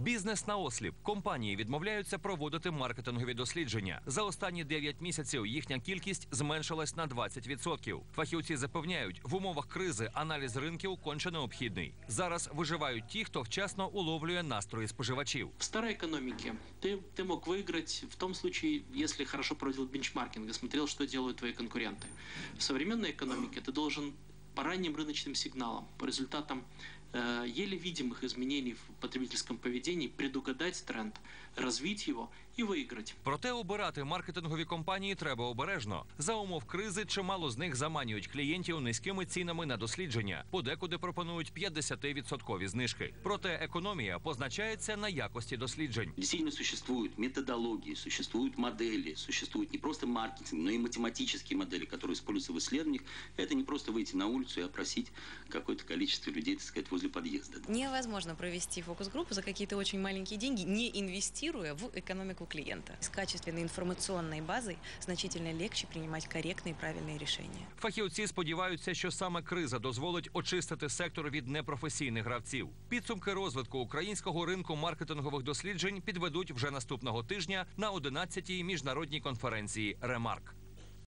Бізнес на осліп. Компанії відмовляються проводити маркетингові дослідження. За останні 9 місяців їхня кількість зменшилась на 20%. Фахівці запевняють, в умовах кризи аналіз ринків конче необхідний. Зараз виживають ті, хто вчасно уловлює настрої споживачів. В старой экономике ты, ты мог выиграть в том случае, если хорошо проводил бенчмаркинг и смотрел, что делают твои конкуренты. В современной экономике ты должен по ранним рыночным сигналам, по результатам э, еле видимых изменений в потребительском поведении предугадать тренд, развить его и выиграть. Проте обирати маркетингові компанії треба обережно. За умов кризи чимало з них заманюють клієнтів низькими цінами на дослідження. Подекуди пропонують 50% знижки. Проте економія позначається на якості досліджень. Действительно существуют методологии, существуют модели, существует не просто маркетинг, но и математические модели, которые используются в исследованиях. Это не просто выйти на улицу и опросить какое-то количество людей, так сказать, возле подъезда. Невозможно провести фокус-группу за какие-то очень маленькие деньги, не инвестируя в экономику клиента. С качественной информационной базой значительно легче принимать корректные и правильные решения. Фахівці сподіваються, що саме криза дозволить очистити сектор від непрофесійних гравців. Підсумки розвитку українського ринку маркетингових досліджень підведуть вже наступного тижня на 11-й міжнародній конференції Ремарк.